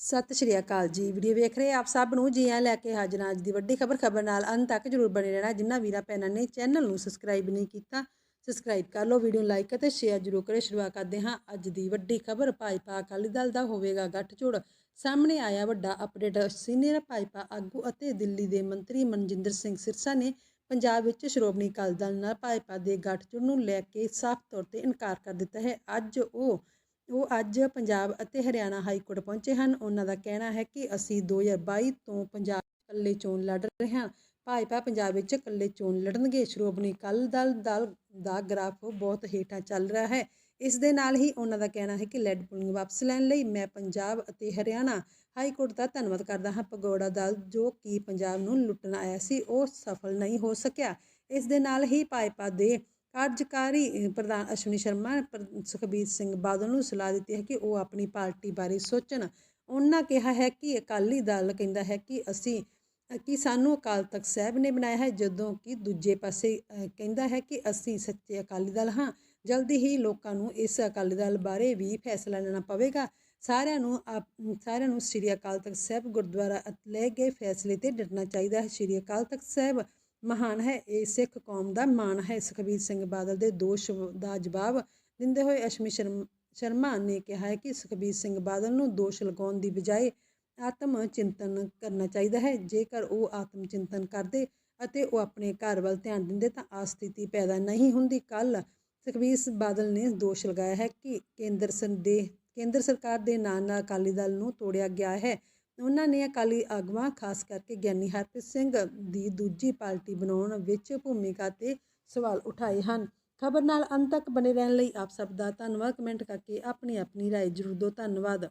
ਸਤਿ ਸ਼੍ਰੀ ਅਕਾਲ ਜੀ। ਵੀਡੀਓ ਵੇਖ ਰਹੇ ਆਪ ਸਭ ਨੂੰ, ਜੀ ਆਇਆਂ ਲੈ ਕੇ ਹਾਜ਼ਰ ਅੱਜ ਦੀ ਵੱਡੀ ਖਬਰ। ਖਬਰ ਨਾਲ ਅੰਤ ਤੱਕ ਜਰੂਰ ਬਣੇ ਰਹਿਣਾ। ਜਿਨ੍ਹਾਂ ਵੀਰਾਂ ਭੈਣਾਂ ਨੇ ਚੈਨਲ ਨੂੰ ਸਬਸਕ੍ਰਾਈਬ ਨਹੀਂ ਕੀਤਾ, ਸਬਸਕ੍ਰਾਈਬ ਕਰ ਲਓ। ਵੀਡੀਓ ਨੂੰ ਲਾਈਕ ਅਤੇ ਸ਼ੇਅਰ ਜਰੂਰ ਕਰੇ ਸ਼ੁਰੂਆਤ ਕਰਦੇ ਹਾਂ ਅੱਜ ਦੀ ਵੱਡੀ ਖਬਰ। ਭਾਜਪਾ ਅਕਾਲੀ ਦਲ ਦਾ ਹੋਵੇਗਾ ਗੱਠਜੋੜ। ਸਾਹਮਣੇ ਆਇਆ ਵੱਡਾ ਅਪਡੇਟ। ਸੀਨੀਅਰ ਭਾਜਪਾ ਆਗੂ ਅਤੇ ਦਿੱਲੀ ਦੇ ਮੰਤਰੀ ਮਨਜਿੰਦਰ ਸਿੰਘ ਸਿਰਸਾ ਨੇ ਪੰਜਾਬ ਵਿੱਚ ਸ਼੍ਰੋਮਣੀ ਅਕਾਲੀ ਦਲ ਨਾਲ ਭਾਜਪਾ ਦੇ ਗੱਠਜੋੜ ਨੂੰ ਲੈ ਕੇ ਸਾਫ਼ ਤੌਰ ਤੇ ਇਨਕਾਰ ਕਰ ਦਿੱਤਾ ਹੈ। ਅੱਜ ਉਹ ਉਹ ਅੱਜ ਪੰਜਾਬ ਅਤੇ ਹਰਿਆਣਾ ਹਾਈ ਕੋਰਟ ਪਹੁੰਚੇ ਹਨ। ਉਹਨਾਂ ਦਾ ਕਹਿਣਾ ਹੈ ਕਿ ਅਸੀਂ 2022 ਤੋਂ ਪੰਜਾਬ ਇਕੱਲੇ ਚੋਣ ਲੜ ਰਹੇ ਹਾਂ। ਭਾਜਪਾ ਪੰਜਾਬ ਵਿੱਚ ਇਕੱਲੇ ਚੋਣ ਲੜਨਗੇ। ਸ਼੍ਰੋਮਣੀ ਅਕਾਲੀ ਦਲ ਦਲ ਦਾ ਗ੍ਰਾਫ ਬਹੁਤ ਹੇਠਾਂ ਚੱਲ ਰਿਹਾ ਹੈ। ਇਸ ਦੇ ਨਾਲ ਹੀ ਉਹਨਾਂ ਦਾ ਕਹਿਣਾ ਹੈ ਕਿ ਲੈਡ ਪੁਲਿੰਗ ਵਾਪਸ ਲੈਣ ਲਈ ਮੈਂ ਪੰਜਾਬ ਅਤੇ ਹਰਿਆਣਾ ਹਾਈ ਕੋਰਟ ਦਾ ਧੰਨਵਾਦ ਕਰਦਾ ਹਾਂ। ਪਗੋੜਾ ਦਲ ਜੋ ਕਿ ਪੰਜਾਬ ਨੂੰ ਲੁੱਟਣ ਆਇਆ ਸੀ, ਉਹ ਸਫਲ ਨਹੀਂ ਹੋ ਸਕਿਆ। ਇਸ ਦੇ ਨਾਲ ਹੀ ਭਾਜਪਾ ਦੇ ਕਾਰਜਕਾਰੀ ਪ੍ਰਧਾਨ ਅਸ਼ਵਨੀ ਸ਼ਰਮਾ ਸੁਖਬੀਰ ਸਿੰਘ ਬਾਦਲ ਨੂੰ ਸਲਾਹ ਦਿੱਤੀ ਹੈ ਕਿ ਉਹ ਆਪਣੀ ਪਾਰਟੀ ਬਾਰੇ ਸੋਚਣ। ਉਹਨਾਂ ਕਿਹਾ ਹੈ ਕਿ ਅਕਾਲੀ ਦਲ ਕਹਿੰਦਾ ਹੈ ਕਿ ਅਸੀਂ, ਕਿ ਸਾਨੂੰ ਅਕਾਲ ਤਖਤ ਸਾਹਿਬ ਨੇ ਬਣਾਇਆ ਹੈ, ਜਦੋਂ ਕਿ ਦੂਜੇ ਪਾਸੇ ਕਹਿੰਦਾ ਹੈ ਕਿ ਅਸੀਂ ਸੱਚੇ ਅਕਾਲੀ ਦਲ ਹਾਂ। ਜਲਦੀ ਹੀ ਲੋਕਾਂ ਨੂੰ ਇਸ ਅਕਾਲੀ ਦਲ ਬਾਰੇ ਵੀ ਫੈਸਲਾ ਲੈਣਾ ਪਵੇਗਾ। ਸਾਰਿਆਂ ਨੂੰ ਆਪ- ਸਾਰਿਆਂ ਨੂੰ ਸ੍ਰੀ ਅਕਾਲ ਤਖਤ ਸਾਹਿਬ ਗੁਰਦੁਆਰਾ ਲੈ ਗਏ ਫੈਸਲੇ ਤੇ ਡਟਣਾ ਚਾਹੀਦਾ ਹੈ। ਸ੍ਰੀ ਅਕਾਲ ਤਖਤ ਸਾਹਿਬ ਮਹਾਨ ਹੈ। ਇਹ ਸਿੱਖ ਕੌਮ ਦਾ ਮਾਣ ਹੈ। ਸੁਖਬੀਰ ਸਿੰਘ ਬਾਦਲ ਦੇ ਦੋਸ਼ ਦਾ ਜਵਾਬ ਦਿੰਦੇ ਹੋਏ ਅਸ਼ਮੀ ਸ਼ਰਮ, ਸ਼ਰਮਾ ਨੇ ਕਿਹਾ ਹੈ ਕਿ ਸੁਖਬੀਰ ਸਿੰਘ ਬਾਦਲ ਨੂੰ ਦੋਸ਼ ਲਗਾਉਣ ਦੀ ਬਜਾਏ ਆਤਮ ਚਿੰਤਨ ਕਰਨਾ ਚਾਹੀਦਾ ਹੈ। ਜੇਕਰ ਉਹ ਆਤਮ ਚਿੰਤਨ ਕਰਦੇ ਅਤੇ ਉਹ ਆਪਣੇ ਘਰ ਵੱਲ ਧਿਆਨ ਦਿੰਦੇ ਤਾਂ ਆ ਸਥਿਤੀ ਪੈਦਾ ਨਹੀਂ ਹੁੰਦੀ। ਕੱਲ ਸੁਖਬੀਰ ਬਾਦਲ ਨੇ ਦੋਸ਼ ਲਗਾਇਆ ਹੈ ਕਿ ਕੇਂਦਰ ਸੰਦੇ ਕੇਂਦਰ ਸਰਕਾਰ ਦੇ ਨਾਲ ਨਾਲ ਅਕਾਲੀ ਦਲ ਨੂੰ ਤੋੜਿਆ ਗਿਆ ਹੈ। ਉਹਨਾਂ ਨੇ ਅਕਾਲੀ ਆਗੂਆਂ ਖਾਸ ਕਰਕੇ ਗਿਆਨੀ ਹਰਪ੍ਰੀਤ ਸਿੰਘ ਦੀ ਦੂਜੀ ਪਾਰਟੀ ਬਣਾਉਣ ਵਿੱਚ ਭੂਮਿਕਾ ਤੇ ਸਵਾਲ ਉਠਾਏ ਹਨ ਖਬਰ ਨਾਲ ਅੰਤ ਤੱਕ ਬਣੇ ਰਹਿਣ ਲਈ ਆਪ ਸਭ ਦਾ ਧੰਨਵਾਦ ਕਮੈਂਟ ਕਰਕੇ ਆਪਣੀ ਆਪਣੀ رائے ਜ਼ਰੂਰ ਦਿਓ ਧੰਨਵਾਦ